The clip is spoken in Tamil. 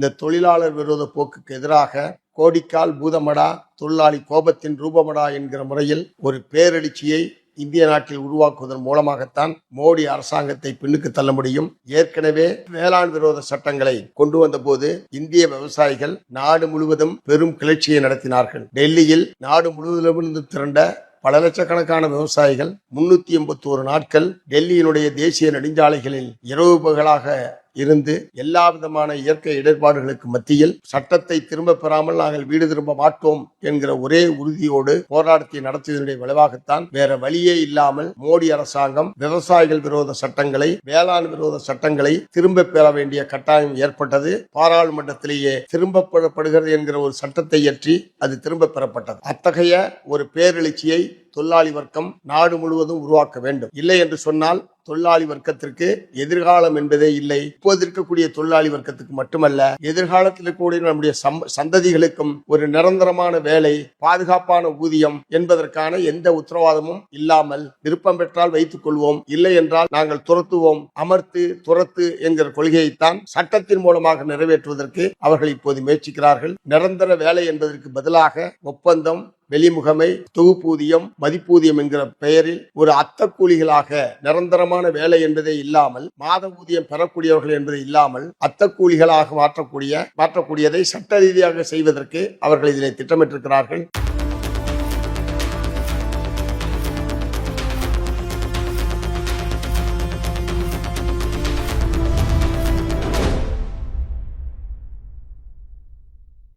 இந்த தொழிலாளர் விரோத போக்குக்கு எதிராக கோடிக்கால் பூதமடா தொழிலாளி கோபத்தின் ரூபமடா என்கிற முறையில் ஒரு பேரெழுச்சியை இந்திய நாட்டில் உருவாக்குவதன் மூலமாகத்தான் மோடி அரசாங்கத்தை பின்னுக்கு தள்ள முடியும். ஏற்கனவே வேளாண் விரோத சட்டங்களை கொண்டு வந்த போது இந்திய விவசாயிகள் நாடு முழுவதும் பெரும் கிளர்ச்சியை நடத்தினார்கள். டெல்லியில் நாடு முழுவதிலிருந்து திரண்ட பல லட்சக்கணக்கான விவசாயிகள் முன்னூத்தி எண்பத்தி ஒரு நாட்கள் டெல்லியினுடைய தேசிய நெடுஞ்சாலைகளில் இரவு பகலாக இருந்து எல்லா விதமான இயற்கை இடர்பாடுகளுக்கு மத்தியில் சட்டத்தை திரும்ப பெறாமல் நாங்கள் வீடு திரும்ப மாட்டோம் என்கிற ஒரே உறுதியோடு போராட்டத்தை நடத்தியதனுடைய விளைவாகத்தான் வேற வழியே இல்லாமல் மோடி அரசாங்கம் விவசாயிகள் விரோத சட்டங்களை வேளாண் விரோத சட்டங்களை திரும்ப பெற வேண்டிய கட்டாயம் ஏற்பட்டது. பாராளுமன்றத்திலேயே திரும்ப பெறப்படுகிறது என்கிற ஒரு சட்டத்தை இயற்றி அது திரும்ப பெறப்பட்டது. அத்தகைய ஒரு பேரெழுச்சியை தொழிலாளி வர்க்கம் நாடு முழுவதும் உருவாக்க வேண்டும். இல்லை என்று சொன்னால் தொழிலாளி வர்க்கத்திற்கு எதிர்காலம் என்பதே இல்லை. இப்போது இருக்கக்கூடிய தொழிலாளி வர்க்கத்துக்கு மட்டுமல்ல எதிர்காலத்தில் இருக்கக்கூடிய நம்முடைய சம்- சந்ததிகளுக்கும் ஒரு நிரந்தரமான வேலை பாதுகாப்பான ஊதியம் என்பதற்கான எந்த உத்தரவாதமும் இல்லாமல் விருப்பம் பெற்றால் வைத்துக் கொள்வோம். இல்லை என்றால் நாங்கள் துரத்துவோம். அமர்த்து துரத்து என்கிற கொள்கையைத்தான் சட்டத்தின் மூலமாக நிறைவேற்றுவதற்கு அவர்கள் இப்போது முயற்சிக்கிறார்கள். நிரந்தர வேலை என்பதற்கு பதிலாக ஒப்பந்தம் வெளிமுகமை தொகுப்பூதியம் மதிப்பூதியம் என்கிற பெயரில் ஒரு அத்தக்கூலிகளாக நிரந்தரமான வேலை என்பதே இல்லாமல் மாத ஊதியம் பெறக்கூடியவர்கள் என்பது இல்லாமல் அத்தக்கூலிகளாக மாற்றக்கூடிய மாற்றக்கூடியதை சட்ட ரீதியாக செய்வதற்கு அவர்கள் இதனை திட்டமிட்டிருக்கிறார்கள்.